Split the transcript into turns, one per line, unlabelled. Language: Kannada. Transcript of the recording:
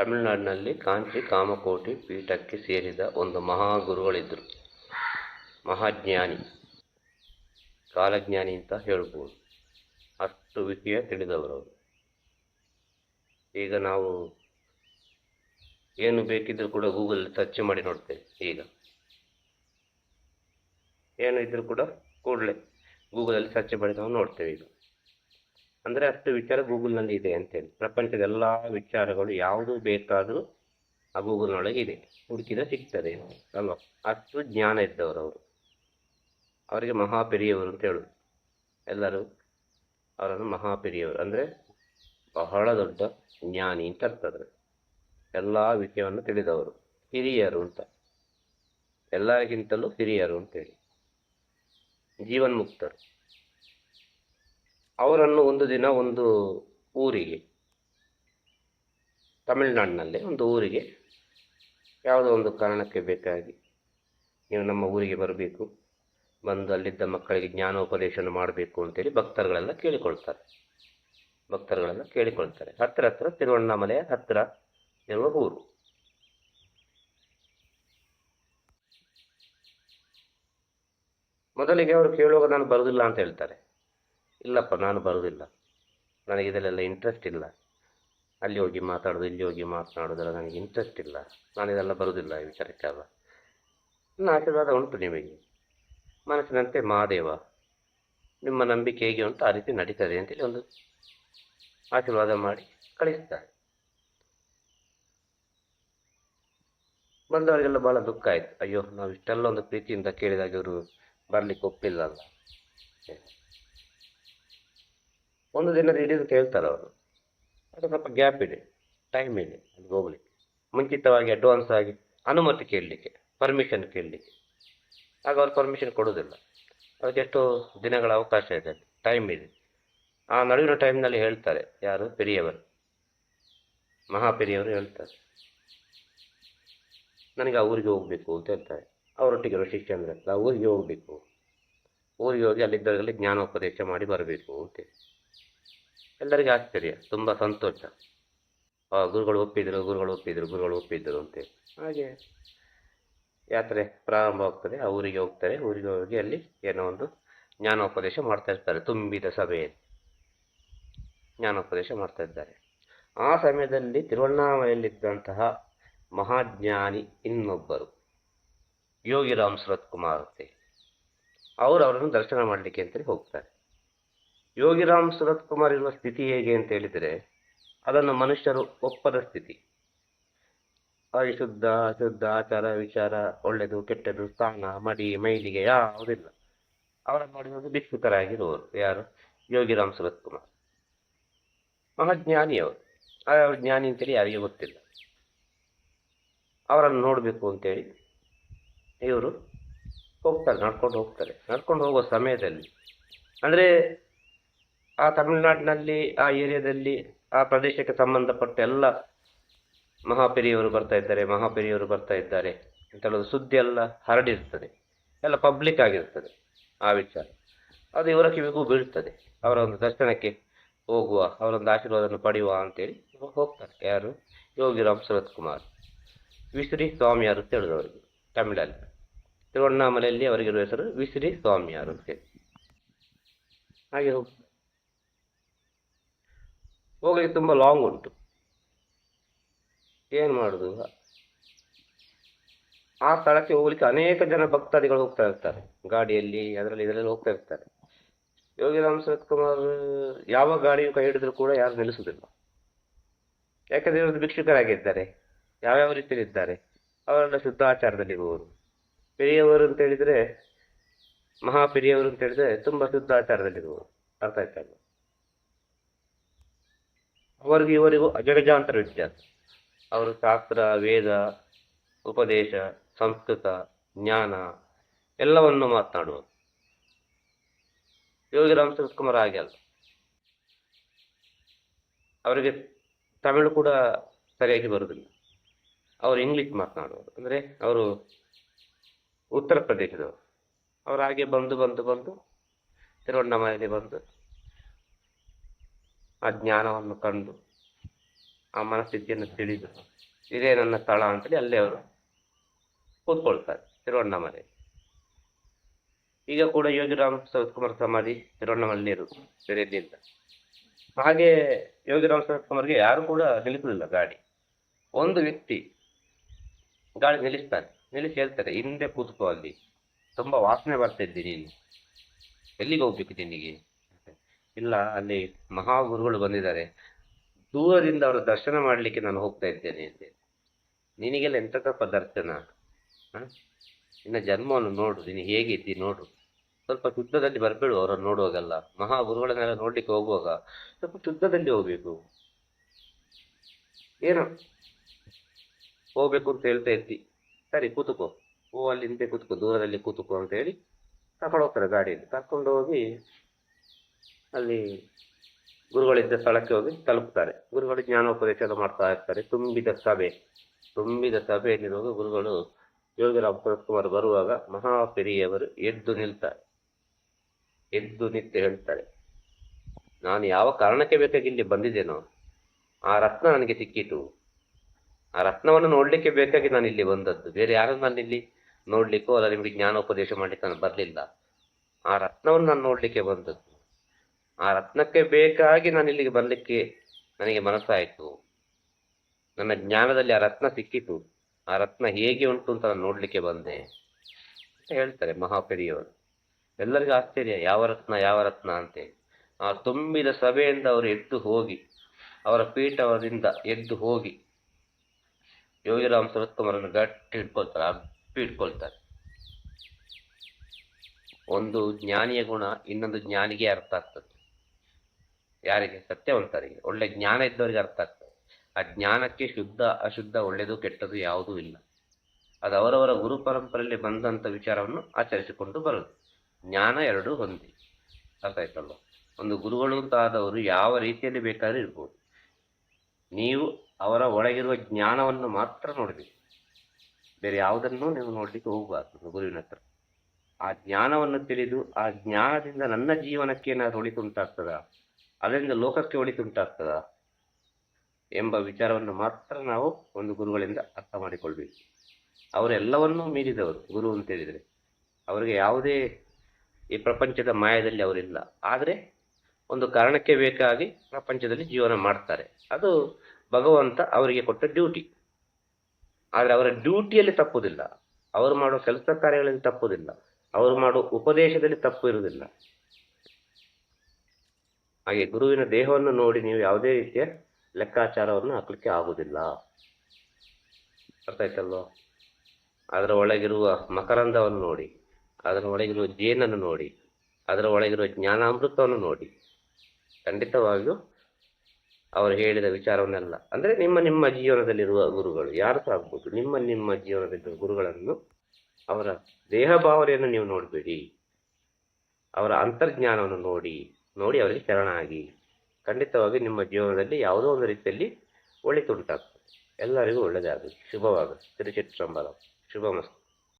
ತಮಿಳುನಾಡಿನಲ್ಲಿ ಕಾಂಚಿ ಕಾಮಕೋಟಿ ಪೀಠಕ್ಕೆ ಸೇರಿದ ಒಂದು ಮಹಾಗುರುಗಳಿದ್ದರು ಮಹಾಜ್ಞಾನಿ. ಕಾಲಜ್ಞಾನಿ ಅಂತ ಹೇಳ್ಬೋದು. ಅಷ್ಟು ವಿಷಯ ತಿಳಿದವರು ಅವರು. ಈಗ ನಾವು ಏನು ಬೇಕಿದ್ದರೂ ಕೂಡ ಗೂಗಲ್ ಸರ್ಚ್ ಮಾಡಿ ನೋಡ್ತೇವೆ ಈಗ. ಏನು ಇದ್ರೂ ಕೂಡ ಕೂಡಲೇ ಗೂಗಲಲ್ಲಿ ಸರ್ಚ್ ಮಾಡಿ ನಾವು ನೋಡ್ತೇವೆ ಈಗ. ಅಂದರೆ ಅಷ್ಟು ವಿಚಾರ ಗೂಗಲ್ನಲ್ಲಿ ಇದೆ ಅಂತೇಳಿ. ಪ್ರಪಂಚದ ಎಲ್ಲ ವಿಚಾರಗಳು ಯಾವುದು ಬೇಕಾದರೂ ಆ ಗೂಗಲ್ನೊಳಗೆ ಇದೆ. ಹುಡುಕಿದ್ರೆ ಸಿಗ್ತದೆ ಅಲ್ವಾ? ಅಷ್ಟು ಜ್ಞಾನ ಇದ್ದವರು ಅವರು. ಅವರಿಗೆ ಮಹಾಪೆರಿಯವರು ಅಂತ ಹೇಳೋದು. ಎಲ್ಲರೂ ಅವರನ್ನು ಮಹಾಪೆರಿಯವರು. ಅಂದರೆ ಬಹಳ ದೊಡ್ಡ ಜ್ಞಾನಿ ಅಂತ ಅರ್ಥ ಅದ್ರ ಎಲ್ಲ ವಿಷಯವನ್ನು ತಿಳಿದವರು. ಹಿರಿಯರು ಅಂತ. ಎಲ್ಲರಿಗಿಂತಲೂ ಹಿರಿಯರು ಅಂತೇಳಿ. ಜೀವನ್ಮುಕ್ತರು. ಅವರನ್ನು ಒಂದು ದಿನ ಒಂದು ಊರಿಗೆ, ತಮಿಳ್ನಾಡಿನಲ್ಲಿ ಒಂದು ಊರಿಗೆ, ಯಾವುದೋ ಒಂದು ಕಾರಣಕ್ಕೆ ಬೇಕಾಗಿ ನೀವು ನಮ್ಮ ಊರಿಗೆ ಬರಬೇಕು, ಬಂದು ಅಲ್ಲಿದ್ದ ಮಕ್ಕಳಿಗೆ ಜ್ಞಾನೋಪದೇಶನ ಮಾಡಬೇಕು ಅಂತೇಳಿ ಭಕ್ತರುಗಳೆಲ್ಲ ಕೇಳಿಕೊಳ್ತಾರೆ. ಭಕ್ತರುಗಳೆಲ್ಲ ಕೇಳಿಕೊಳ್ತಾರೆ. ಹತ್ತಿರ ಹತ್ತಿರ ತಿರುವಣ್ಣಾಮಲೆಯ ಹತ್ತಿರ ಇರುವ ಊರು. ಮೊದಲಿಗೆ ಅವರು ಕೇಳುವಾಗ ನಾನು ಬರೋದಿಲ್ಲ ಅಂತ ಹೇಳ್ತಾರೆ. ಇಲ್ಲಪ್ಪ, ನಾನು ಬರುವುದಿಲ್ಲ ನನಗೆ ಇದರಲ್ಲೆಲ್ಲ ಇಂಟ್ರೆಸ್ಟ್ ಇಲ್ಲ. ಅಲ್ಲಿ ಹೋಗಿ ಮಾತಾಡೋದು, ಇಲ್ಲಿ ಹೋಗಿ ಮಾತನಾಡೋದೆಲ್ಲ ನನಗೆ ಇಂಟ್ರೆಸ್ಟ್ ಇಲ್ಲ. ನಾನು ಇದೆಲ್ಲ ಬರುವುದಿಲ್ಲ ಈ ವಿಚಾರಕ್ಕೆಲ್ಲ ನನ್ನ ಆಶೀರ್ವಾದ ಉಂಟು ನಿಮಗೆ. ಮನಸ್ಸಿನಂತೆ ಮಹಾದೇವ, ನಿಮ್ಮ ನಂಬಿಕೆ ಹೇಗೆ ಉಂಟು ಆ ರೀತಿ ನಡೀತದೆ ಅಂತೇಳಿ ಒಂದು ಆಶೀರ್ವಾದ ಮಾಡಿ ಕಳಿಸ್ತಾರೆ. ಬಂದವರಿಗೆಲ್ಲ ಭಾಳ ದುಃಖ ಆಯಿತು. ಅಯ್ಯೋ, ನಾವು ಇಷ್ಟೆಲ್ಲ ಒಂದು ಪ್ರೀತಿಯಿಂದ ಕೇಳಿದಾಗ ಇವರು ಬರಲಿಕ್ಕೆ ಒಪ್ಪಿಲ್ಲ ಅಲ್ಲ. ಒಂದು ದಿನ ಇಡೀ ಕೇಳ್ತಾರೆ ಅವರು. ಅದು ಸ್ವಲ್ಪ ಗ್ಯಾಪ್ ಇದೆ ಟೈಮ್ ಇದೆ ಅಲ್ಲಿ ಹೋಗ್ಲಿಕ್ಕೆ. ಮುಂಚಿತವಾಗಿ ಅಡ್ವಾನ್ಸ್ ಆಗಿ ಅನುಮತಿ ಕೇಳಲಿಕ್ಕೆ ಪರ್ಮಿಷನ್ ಕೇಳಲಿಕ್ಕೆ. ಆಗ ಅವ್ರು ಪರ್ಮಿಷನ್ ಕೊಡೋದಿಲ್ಲ. ಅದಕ್ಕೆ ಎಷ್ಟೋ ದಿನಗಳ ಅವಕಾಶ ಇದೆ ಟೈಮ್ ಇದೆ. ಆ ನಡುವಿನ ಟೈಮ್ನಲ್ಲಿ ಹೇಳ್ತಾರೆ ಯಾರು? ಪೆರಿಯವರು. ಮಹಾಪೆರಿಯವರು ಹೇಳ್ತಾರೆ. ನನಗೆ ಆ ಊರಿಗೆ ಹೋಗಬೇಕು ಅಂತ ಹೇಳ್ತಾರೆ. ಅವರೊಟ್ಟಿಗೆ ಇರೋ ಶಿಷ್ಯಂದ್ರೆ ಆ ಊರಿಗೆ ಹೋಗಬೇಕು. ಊರಿಗೆ ಹೋಗಿ ಅಲ್ಲಿದ್ದವರಿಗೆ ಜ್ಞಾನೋಪದೇಶ ಮಾಡಿ ಬರಬೇಕು ಅಂತೇಳಿ ಎಲ್ಲರಿಗೂ ಆಶ್ಚರ್ಯ ತುಂಬ ಸಂತೋಷ. ಆ ಗುರುಗಳು ಒಪ್ಪಿದ್ರು ಗುರುಗಳು ಒಪ್ಪಿದ್ರು ಗುರುಗಳು ಒಪ್ಪಿದ್ರು ಅಂತೇಳಿ ಹಾಗೆ. ಯಾತ್ರೆ ಪ್ರಾರಂಭವಾಗ್ತದೆ ಆ ಊರಿಗೆ ಹೋಗ್ತಾರೆ ಊರಿಗೆ ಹೋಗಿ ಅಲ್ಲಿ ಏನೋ ಒಂದು ಜ್ಞಾನೋಪದೇಶ ಮಾಡ್ತಾ ಇರ್ತಾರೆ ತುಂಬಿದ ಸಭೆಯಲ್ಲಿ. ಜ್ಞಾನೋಪದೇಶ ಮಾಡ್ತಾ ಇದ್ದಾರೆ. ಆ ಸಮಯದಲ್ಲಿ ತಿರುವಣ್ಣಾಮಲೆಯಲ್ಲಿದ್ದಂತಹ ಮಹಾಜ್ಞಾನಿ ಇನ್ನೊಬ್ಬರು ಯೋಗಿರಾಮ್ ಸುರತ್ ಕುಮಾರ್ ಅಂತೆ. ಅವರು ಅವರನ್ನು ದರ್ಶನ ಮಾಡಲಿಕ್ಕೆ ಅಂತೇಳಿ ಹೋಗ್ತಾರೆ. ಯೋಗಿರಾಮ್ ಸುರತ್ ಕುಮಾರ್ ಇರುವ ಸ್ಥಿತಿ ಹೇಗೆ ಅಂತ ಹೇಳಿದರೆ, ಅದನ್ನು ಮನುಷ್ಯರು ಒಪ್ಪದ ಸ್ಥಿತಿ. ಶುದ್ಧ ಅಶುದ್ಧ ಆಚಾರ ವಿಚಾರ ಒಳ್ಳೆಯದು ಕೆಟ್ಟದ್ದು ಸ್ಥಾನ, ಮಡಿ, ಮೈಲಿಗೆ ಯಾವುದಿಲ್ಲ. ಅವರನ್ನು ನೋಡಿದ ಭಿಕ್ಷುಕರಾಗಿರುವವರು ಯಾರು? ಯೋಗಿರಾಮ್ ಸುರತ್ ಕುಮಾರ್. ಮಹಾಜ್ಞಾನಿಯವರು. ಅವರು ಜ್ಞಾನಿ ಅಂತೇಳಿ ಯಾರಿಗೆ ಗೊತ್ತಿಲ್ಲ. ಅವರನ್ನು ನೋಡಬೇಕು ಅಂತೇಳಿ ಇವರು ಹೋಗ್ತಾರೆ, ನಡ್ಕೊಂಡು ಹೋಗ್ತಾರೆ. ನಡ್ಕೊಂಡು ಹೋಗೋ ಸಮಯದಲ್ಲಿ. ಅಂದರೆ ಆ ತಮಿಳುನಾಡಿನಲ್ಲಿ, ಆ ಏರಿಯಾದಲ್ಲಿ, ಆ ಪ್ರದೇಶಕ್ಕೆ ಸಂಬಂಧಪಟ್ಟ ಎಲ್ಲ ಮಹಾಪೆರಿಯವರು ಬರ್ತಾ ಇದ್ದಾರೆ, ಮಹಾಪೆರಿಯವರು ಬರ್ತಾ ಇದ್ದಾರೆ. ಅಂತ ಹೇಳೋದು ಸುದ್ದಿ ಎಲ್ಲ ಹರಡಿರ್ತದೆ. ಎಲ್ಲ ಪಬ್ಲಿಕ್ ಆಗಿರ್ತದೆ, ಆ ವಿಚಾರ. ಅದು ಇವರ ಕಿವಿಗೂ ಬೀಳ್ತದೆ. ಅವರ ಒಂದು ದರ್ಶನಕ್ಕೆ ಹೋಗುವ, ಅವರೊಂದು ಆಶೀರ್ವಾದವನ್ನು ಪಡೆಯುವ ಅಂತೇಳಿ ಹೋಗ್ತಾರೆ. ಯಾರು? ಯೋಗಿ ರಾಮ್ ಸುರತ್ ಕುಮಾರ್ ವಿಶ್ರೀ ಸ್ವಾಮಿಯಾರು ಅಂತ ಅವರಿಗೆ ತಮಿಳಲ್ಲಿ. ತಿರುವಣ್ಣಾಮಲೆಯಲ್ಲಿ ಅವರಿಗಿರುವ ಹೆಸರು ವಿಶ್ರೀ ಸ್ವಾಮಿಯಾರು ಅಂತೇಳಿ ಹಾಗೆ ಹೋಗ್ತಾರೆ. ಹೋಗಲಿಕ್ಕೆ ತುಂಬ ಲಾಂಗ್ ಉಂಟು. ಏನು ಮಾಡೋದು? ಆ ಸ್ಥಳಕ್ಕೆ ಹೋಗ್ಲಿಕ್ಕೆ ಅನೇಕ ಜನ ಭಕ್ತಾದಿಗಳು ಹೋಗ್ತಾ ಇರ್ತಾರೆ. ಗಾಡಿಯಲ್ಲಿ, ಅದರಲ್ಲಿ, ಇದರಲ್ಲಿ ಹೋಗ್ತಾ ಇರ್ತಾರೆ. ಯೋಗಿರಾಮ್ ಸುರತ್ ಕುಮಾರ್, ಯಾವ ಗಾಡಿಯು ಕೈ ಹಿಡಿದ್ರು ಕೂಡ ಯಾರು ನಿಲ್ಲಿಸುವುದಿಲ್ಲ. ಯಾಕಂದ್ರೆ ಇವರು ಭಿಕ್ಷುಕರಾಗಿದ್ದಾರೆ. ಯಾವ್ಯಾವ ರೀತಿಯಲ್ಲಿ ಇದ್ದಾರೆ ಅವರೆಲ್ಲ ಶುದ್ಧಾಚಾರದಲ್ಲಿರುವವರು ಪೆರಿಯವರು ಅಂತ ಹೇಳಿದ್ರೆ, ಮಹಾಪೆರಿಯವರು ಅಂತ ಹೇಳಿದ್ರೆ, ತುಂಬಾ ಶುದ್ಧಾಚಾರದಲ್ಲಿರುವವರು ಅರ್ಥ ಆಯ್ತಲ್ಲ ಅವರಿಗೂ ಇವರಿಗೂ ಅಜಗಜಾಂತರ ವ್ಯತ್ಯಾಸ. ಅವರು ಶಾಸ್ತ್ರ, ವೇದ, ಉಪದೇಶ, ಸಂಸ್ಕೃತ, ಜ್ಞಾನ ಎಲ್ಲವನ್ನು ಮಾತನಾಡುವರು. ರಾಮಚಂದ್ರ ಕುಮಾರ್ ಹಾಗೆ ಅಲ್ಲ. ಅವರಿಗೆ ತಮಿಳು ಕೂಡ ಸರಿಯಾಗಿ ಬರುವುದಿಲ್ಲ. ಅವರು ಇಂಗ್ಲಿಷ್ ಮಾತನಾಡುವರು. ಅಂದರೆ ಅವರು ಉತ್ತರ ಪ್ರದೇಶದವರು. ಅವರು ಹಾಗೆ ಬಂದು ಬಂದು ಬಂದು ತಿರುವಣ್ಣಾಮಲೆಯಲ್ಲಿ ಬಂದು ಆ ಜ್ಞಾನವನ್ನು ಕಂಡು ಆ ಮನಸ್ಥಿತಿಯನ್ನು ತಿಳಿದು, ಇದೇ ನನ್ನ ಸ್ಥಳ ಅಂತೇಳಿ ಅಲ್ಲೇ ಅವರು ಕೂತ್ಕೊಳ್ತಾರೆ ತಿರುವಣ್ಣಾಮಲೆ. ಈಗ ಕೂಡ ಯೋಗಿರಾಮ್ ಸವತ್ಕುಮಾರ್ ಸಮಾಧಿ ತಿರುವಣ್ಣಾಮಲೆ ಇರುವುದು ಬೇರೆ ಎಲ್ಲಿಲ್ಲ ಹಾಗೆ ಯೋಗಿರಾಮ್ ಸವತ್ಕುಮಾರ್ಗೆ ಯಾರು ಕೂಡ ನಿಲ್ಲಿಸಲಿಲ್ಲ ಗಾಡಿ. ಒಂದು ವ್ಯಕ್ತಿ ಗಾಡಿ ನಿಲ್ಲಿಸ್ತಾನೆ, ನಿಲ್ಲಿಸಿ ಹೇಳ್ತಾರೆ, ಹಿಂದೆ ಕೂತ್ಕೋ ಅಲ್ಲಿ, ತುಂಬಾ ವಾಸನೆ ಬರ್ತಾ ಇದ್ದೀನಿ ನೀನು. ಎಲ್ಲಿಗೆ ಹೋಗ್ಬೇಕು ನಿನಗೆ? ಇಲ್ಲ, ಅಲ್ಲಿ ಮಹಾಗುರುಗಳು ಬಂದಿದ್ದಾರೆ. ದೂರದಿಂದ ಅವರ ದರ್ಶನ ಮಾಡಲಿಕ್ಕೆ ನಾನು ಹೋಗ್ತಾ ಇದ್ದೇನೆ ಅಂತ ನಿನಗೆಲ್ಲ ಎಂತಕ್ಕಪ್ಪ ದರ್ಶನ ಹಾಂ? ನಿನ್ನ ಜನ್ಮವನ್ನು ನೋಡು, ನೀನು ಹೇಗಿದ್ದಿ ನೋಡು. ಸ್ವಲ್ಪ ಶುದ್ಧದಲ್ಲಿ ಬರಬೇಡು, ಅವರನ್ನು ಮಹಾ ಮಹಾಗುರುಗಳನ್ನೆಲ್ಲ ನೋಡ್ಲಿಕ್ಕೆ ಹೋಗುವಾಗ ಸ್ವಲ್ಪ ಶುದ್ಧದಲ್ಲಿ ಹೋಗ್ಬೇಕು. ಏನು? ಹೋಗ್ಬೇಕು ಅಂತ ಹೇಳ್ತಾ ಇದ್ದಿ. ಸರಿ, ಕೂತುಕೋ. ಓ, ಅಲ್ಲಿ ಹಿಂದೆ ಕೂತ್ಕೋ, ದೂರದಲ್ಲಿ ಕೂತುಕೋ ಅಂತ ಹೇಳಿ ಕರ್ಕೊಂಡು ಹೋಗ್ತಾರೆ ಗಾಡಿಯಲ್ಲಿ. ಕರ್ಕೊಂಡು ಹೋಗಿ ಅಲ್ಲಿ ಗುರುಗಳಿದ್ದ ಸ್ಥಳಕ್ಕೆ ಹೋಗಿ ತಲುಪ್ತಾರೆ. ಗುರುಗಳು ಜ್ಞಾನೋಪದೇಶ ಮಾಡ್ತಾ ಇರ್ತಾರೆ. ತುಂಬಿದ ಸಭೆ, ತುಂಬಿದ ಸಭೆಯಲ್ಲಿರುವಾಗ ಗುರುಗಳು ಯೋಗಿರಾಮ್ ಕುಮಾರ್ ಬರುವಾಗ ಮಹಾಪೆರಿಯವರು ಎದ್ದು ನಿಲ್ತಾರೆ. ಎದ್ದು ನಿಂತು ಹೇಳ್ತಾರೆ. ನಾನು ಯಾವ ಕಾರಣಕ್ಕೆ ಬೇಕಾಗಿ ಇಲ್ಲಿ ಬಂದಿದ್ದೇನೋ, ಆ ರತ್ನ ನನಗೆ ಸಿಕ್ಕಿತು. ಆ ರತ್ನವನ್ನು ನೋಡ್ಲಿಕ್ಕೆ ಬೇಕಾಗಿ ನಾನು ಇಲ್ಲಿ ಬಂದದ್ದು. ಬೇರೆ ಯಾರನ್ನು ನಾನು ಇಲ್ಲಿ ನೋಡ್ಲಿಕ್ಕೋ ಅಲ್ಲ, ನಿಮಗೆ ಜ್ಞಾನೋಪದೇಶ ಮಾಡ್ಲಿಕ್ಕೆ ನಾನು ಬರಲಿಲ್ಲ. ಆ ರತ್ನವನ್ನು ನಾನು ನೋಡ್ಲಿಕ್ಕೆ ಬಂದದ್ದು. ಆ ರತ್ನಕ್ಕೆ ಬೇಕಾಗಿ ನಾನು ಇಲ್ಲಿಗೆ ಬರಲಿಕ್ಕೆ ನನಗೆ ಮನಸ್ಸಾಯಿತು. ನನ್ನ ಜ್ಞಾನದಲ್ಲಿ ಆ ರತ್ನ ಸಿಕ್ಕಿತು. ಆ ರತ್ನ ಹೇಗೆ ಉಂಟು ಅಂತ ನಾನು ನೋಡಲಿಕ್ಕೆ ಬಂದೆ. ಹೇಳ್ತಾರೆ ಮಹಾಪೆರಿಯವರು. ಎಲ್ಲರಿಗೂ ಆಶ್ಚರ್ಯ, ಯಾವ ರತ್ನ ಯಾವ ರತ್ನ ಅಂತೇಳಿ ಆ ತುಂಬಿದ ಸಭೆಯಿಂದ ಅವರು ಎದ್ದು ಹೋಗಿ, ಅವರ ಪೀಠವರಿಂದ ಎದ್ದು ಹೋಗಿ, ಯೋಗಿರಾಮ್ ಸರತ್ಕುಮಾರನ್ನು ಗಟ್ಟಿ ಇಟ್ಕೊಳ್ತಾರೆ ಅಪ್ಪಿ ಇಟ್ಕೊಳ್ತಾರೆ ಒಂದು ಜ್ಞಾನಿಯ ಗುಣ ಇನ್ನೊಂದು ಜ್ಞಾನಿಗೆ ಅರ್ಥ ಆಗ್ತದೆ. ಯಾರಿಗೆ? ಸತ್ಯವಂತರಿಗೆ. ಒಳ್ಳೆ ಜ್ಞಾನ ಇದ್ದವರಿಗೆ ಅರ್ಥ ಆಗ್ತದೆ. ಆ ಜ್ಞಾನಕ್ಕೆ ಶುದ್ಧ, ಅಶುದ್ಧ, ಒಳ್ಳೆಯದು ಕೆಟ್ಟದ್ದು ಯಾವುದೂ ಇಲ್ಲ. ಅದು ಅವರವರ ಗುರು ಪರಂಪರೆಯಲ್ಲಿ ಬಂದಂಥ ವಿಚಾರವನ್ನು ಆಚರಿಸಿಕೊಂಡು ಬರೋದು ಜ್ಞಾನ ಎರಡೂ ಹೊಂದಿ. ಅರ್ಥ ಆಯ್ತಲ್ವ? ಒಂದು ಗುರುಗಳು ಅಂತ ಆದವರು ಯಾವ ರೀತಿಯಲ್ಲಿ ಬೇಕಾದ್ರೂ ಇರ್ಬೋದು. ನೀವು ಅವರ ಒಳಗಿರುವ ಜ್ಞಾನವನ್ನು ಮಾತ್ರ ನೋಡಬೇಕು. ಬೇರೆ ಯಾವುದನ್ನು ನೀವು ನೋಡಲಿಕ್ಕೆ ಹೋಗಬಾರ್ದು ಗುರುವಿನ ಹತ್ರ. ಆ ಜ್ಞಾನವನ್ನು ತಿಳಿದು ಆ ಜ್ಞಾನದಿಂದ ನನ್ನ ಜೀವನಕ್ಕೆ ಏನಾದ್ರು ಒಳಿತುಂಟಾಗ್ತದ ಅದರಿಂದ ಲೋಕಕ್ಕೆ ಒಳಿತುಂಟಾಗ್ತದ ಎಂಬ ವಿಚಾರವನ್ನು ಮಾತ್ರ ನಾವು ಒಂದು ಗುರುಗಳಿಂದ ಅರ್ಥ ಮಾಡಿಕೊಳ್ಬೇಕು. ಅವರೆಲ್ಲವನ್ನೂ ಮೀರಿದವರು ಗುರು ಅಂತ ಹೇಳಿದರೆ ಅವರಿಗೆ ಯಾವುದೇ ಈ ಪ್ರಪಂಚದ ಮಾಯದಲ್ಲಿ ಅವರಿಲ್ಲ. ಆದರೆ ಒಂದು ಕಾರಣಕ್ಕೆ ಬೇಕಾಗಿ ಪ್ರಪಂಚದಲ್ಲಿ ಜೀವನ ಮಾಡ್ತಾರೆ. ಅದು ಭಗವಂತ ಅವರಿಗೆ ಕೊಟ್ಟ ಡ್ಯೂಟಿ. ಆದರೆ ಅವರ ಡ್ಯೂಟಿಯಲ್ಲಿ ತಪ್ಪುವುದಿಲ್ಲ ಅವರು ಮಾಡುವ ಕೆಲಸ ಕಾರ್ಯಗಳಲ್ಲಿ ತಪ್ಪುವುದಿಲ್ಲ ಅವರು ಮಾಡುವ ಉಪದೇಶದಲ್ಲಿ ತಪ್ಪು ಇರುವುದಿಲ್ಲ. ಹಾಗೆ ಗುರುವಿನ ದೇಹವನ್ನು ನೋಡಿ ನೀವು ಯಾವುದೇ ರೀತಿಯ ಲೆಕ್ಕಾಚಾರವನ್ನು ಹಾಕಲಿಕ್ಕೆ ಆಗುವುದಿಲ್ಲ ಅರ್ಥ ಆಯ್ತಲ್ವಾ? ಅದರ ಒಳಗಿರುವ ಮಕರಂದವನ್ನು ನೋಡಿ, ಅದರ ಒಳಗಿರುವ ಜೇನನ್ನು ನೋಡಿ, ಅದರ ಒಳಗಿರುವ ಜ್ಞಾನಾಮೃತವನ್ನು ನೋಡಿ. ಖಂಡಿತವಾಗಿಯೂ ಅವರು ಹೇಳಿದ ವಿಚಾರವನ್ನೆಲ್ಲ, ಅಂದರೆ ನಿಮ್ಮ ನಿಮ್ಮ ಜೀವನದಲ್ಲಿರುವ ಗುರುಗಳು, ಯಾರು ಸಹ ಆಗ್ಬೋದು, ನಿಮ್ಮ ನಿಮ್ಮ ಜೀವನದಲ್ಲಿರುವ ಗುರುಗಳನ್ನು ಅವರ ದೇಹ ಭಾವನೆಯನ್ನು ನೀವು ನೋಡಬೇಡಿ. ಅವರ ಅಂತರ್ಜ್ಞಾನವನ್ನು ನೋಡಿ. ನೋಡಿ ಅವರಿಗೆ ಶರಣಾಗಿ ಖಂಡಿತವಾಗಿ ನಿಮ್ಮ ಜೀವನದಲ್ಲಿ ಯಾವುದೋ ಒಂದು ರೀತಿಯಲ್ಲಿ ಒಳಿತುಂಟಾಗ್ತದೆ. ಎಲ್ಲರಿಗೂ ಒಳ್ಳೆಯದಾಗಲಿ ಶುಭವಾಗಲಿ. ತಿರುಚಿಟ್ರಂಬರ ಶುಭಮಸ್ತು.